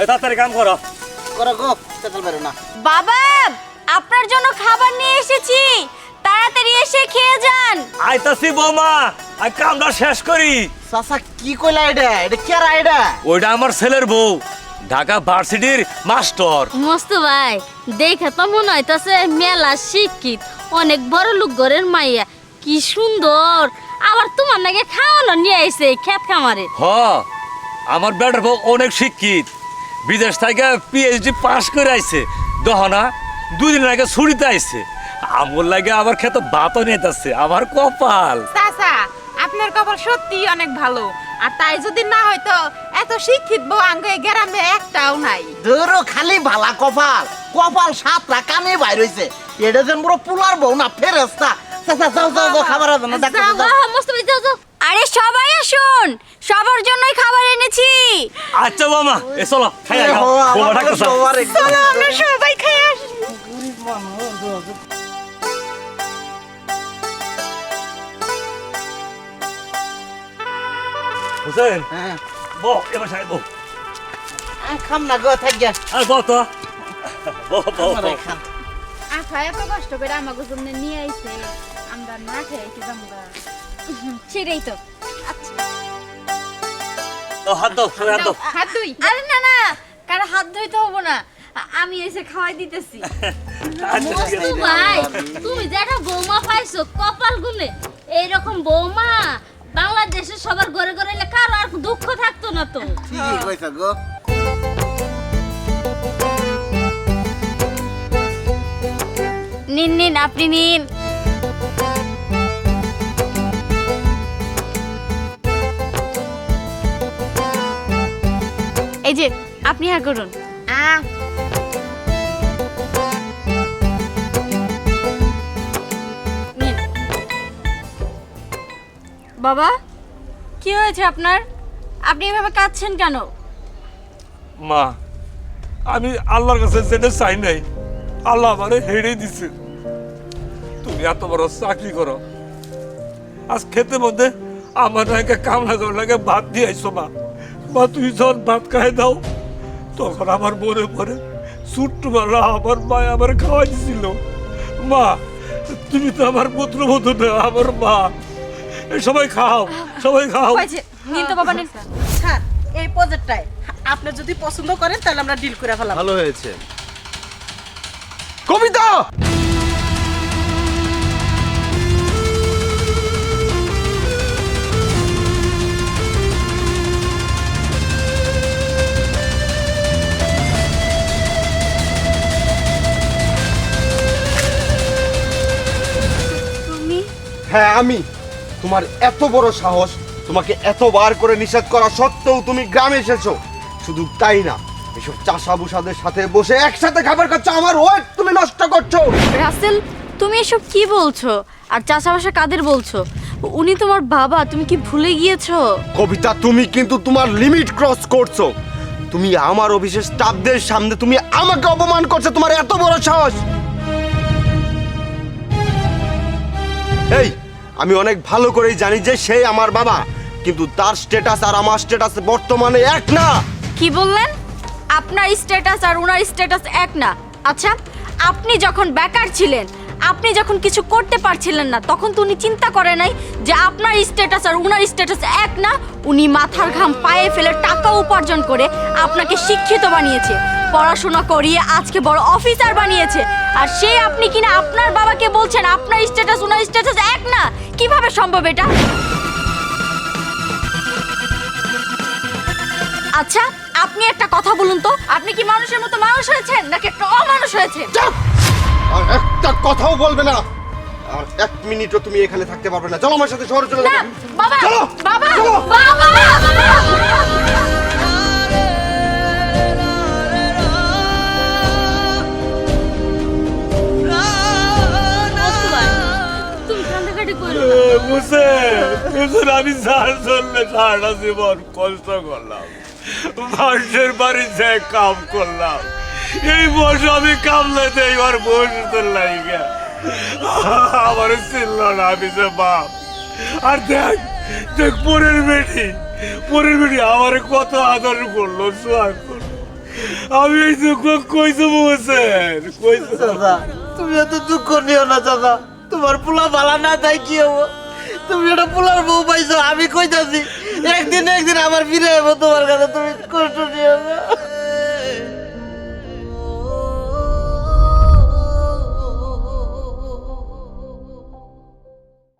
এ তাড়াতাড়ি কাম করো। করো গো তেতল বেরো না। বাবা আপনার জন্য খাবার নিয়ে এসেছি। তাড়াতাড়ি এসে খেয়ে যান। আইতাছি বৌমা আর কামটা শেষ করি। চাচা কি কইলা এটা? এটা কি আর আইডা? ওইটা আমার ছেলের বউ ঢাকা ভার্সিটির মাস্টার। মস্ত ভাই দেখে তো মনে হইতাছে মেলা শিক্ষিত অনেক বড় লোক ঘরের মাইয়া কি সুন্দর। আবার তোমার নাকি খাওয়ানো নিয়ে আইছে খেত খামারে। হ আমার বেটার বউ অনেক শিক্ষিত। বিদেশ থেকে পিএইচডি পাস করে আইছে। দহনা দুদিন আগে ছুটিতে আইছে। আমর লাগে আবার খেতে ভাতও নিতেছে আমার কপাল। চাচা আপনার কপাল সত্যি অনেক ভালো। আর তাই যদি না হয়তো এত শিক্ষিত বউ আঙ্গ গ্রামে একটাও নাই। ধরো খালি ভালা কপাল। কপাল সাতটা কানে বাইর হইছে। এটা যেন পুরো পুলার বউ না ফেরেস্তা চাচা যাও যাও যাও খাবার আছে না দেখো যাও, যাও। যাও, মস্ত যাও যাও। আরে সবাই আসুন। সবার জন্যই খাবার এনেছি। আচ্ছা বাবা এ চলো খাই আমার চলো সবাই খেয়ে আসি হ্যাঁ। বো এবার সাহেব বো। খাম না গো থাক গিয়া। আর বো তো। বো বো আমার বো। খাম। আফা কষ্ট করে আমাকে জন্য নিয়ে আইছে। আমরা না খেয়ে কি সেটাই তো। হাত দাও হাত দাও। হাত দুই। আরে না না কারও হাত ধুইতে হব না। আমি এসে খাওয়াই দিতেছি। আচ্ছা ভাই তুমি যে একটা বৌমা পাইছো কপাল গুনে এইরকম বৌমা বাংলাদেশের সবার ঘরে ঘরে এলে কারও আর দুঃখ থাকতো না তো। ঠিকই কইছো গো। নিন নিন আপনি নিন। এই যে আপনি হ্যাঁ করুন। আহ। বাবা কি হয়েছে আপনার? আপনি এভাবে কাঁদছেন কেন? মা আমি আল্লাহর কাছে যেটা চাই নাই। আল্লাহ আমারে হেরে দিছে। তুমি এত বড় চাকরি করো। আজ খেতে মধ্যে আমার নাকি কামলা করে লাগে ভাত দিয়ে আইসো মা। মা তুই যখন ভাত খাই দাও তখন আমার মনে পড়ে ছোট্ট বেলা আমার মা আমার খাওয়াই দিছিল মা তুমি তো আমার পুত্রবধূ না আমার মা। এই সবাই খাও সবাই খাও। নিন তো বাবা নিন। স্যার এই প্রজেক্টটাই আপনি যদি পছন্দ করেন তাহলে আমরা ডিল করে ফেলাম। ভালো হয়েছে। কবিতা! হ্যাঁ আমি। তোমার এত বড় সাহস তোমাকে এতবার করে নিষেধ করা সত্ত্বেও তুমি গ্রামে এসেছ। শুধু তাই না এসব চাষা বুসাদের সাথে বসে একসাথে খাবার খাচ্ছ আমার ওয়েট তুমি নষ্ট করছ। রাসেল তুমি এসব কি বলছো? আর চাষাবাসা কাদের বলছো? উনি তোমার বাবা তুমি কি ভুলে গিয়েছো? কবিতা তুমি কিন্তু তোমার লিমিট ক্রস করছ। তুমি আমার অফিসের স্টাফদের সামনে তুমি আমাকে অপমান করছ তোমার এত বড় সাহস। এই আমি অনেক ভালো করেই জানি যে সেই আমার বাবা, কিন্তু তার স্ট্যাটাস আর আমার স্ট্যাটাস বর্তমানে এক না। কি বললেন? আপনার স্ট্যাটাস আর ওনার স্ট্যাটাস এক না। আচ্ছা আপনি যখন বেকার ছিলেন, আপনি যখন কিছু করতে পারছিলেন না, তখন তো উনি চিন্তা করে নাই যে আপনার স্ট্যাটাস আর ওনার স্ট্যাটাস এক না। উনি মাথার ঘাম পায়ে ফেলে টাকা উপার্জন করে আপনাকে শিক্ষিত বানিয়েছে। পড়াশোনা করিয়ে আজকে বড় অফিসার বানিয়েছে। আর সে আপনি কিনা আপনার বাবাকে বলছেন আপনার স্ট্যাটাস ওনার স্ট্যাটাস এক না। কীভাবে সম্ভব এটা? আচ্ছা আপনি একটা কথা বলুন তো। আপনি কি মানুষের মতো মানুষ হয়েছেন নাকি একটা অমানুষ হয়েছেন! আর একটা কথাও বলবে না। আর এক মিনিটও তুমি এখানে থাকতে পারবে না। চলো আমার সাথে শহরে চলে যাবে বাবা বাবা বাবা! বুঝে আমি সার চললে সারাটা জীবন কষ্ট করলাম। মানুষের বাড়ি যে কাম করলাম। এই বসে আমি কামলাতে এবার বসে তো লাগে আমার ছিল না, আমি যে বাপ। আর দেখ দেখ, পরের বেটি। পরের বেটি আমার কত আদর করল সোয়াগ করল। আমি এই দুঃখ কইছো বলছেন কইছো চাচা তুমি এত দুঃখ নিও না, দাদা। তোমার পোলা ভালা না তাই কি হব? তুমি একটা পোলার বউ পাইছো, আমি কইতাছি, একদিন একদিন আমার ফিরে যাব তোমার কাছে, তুমি কষ্ট নিও না।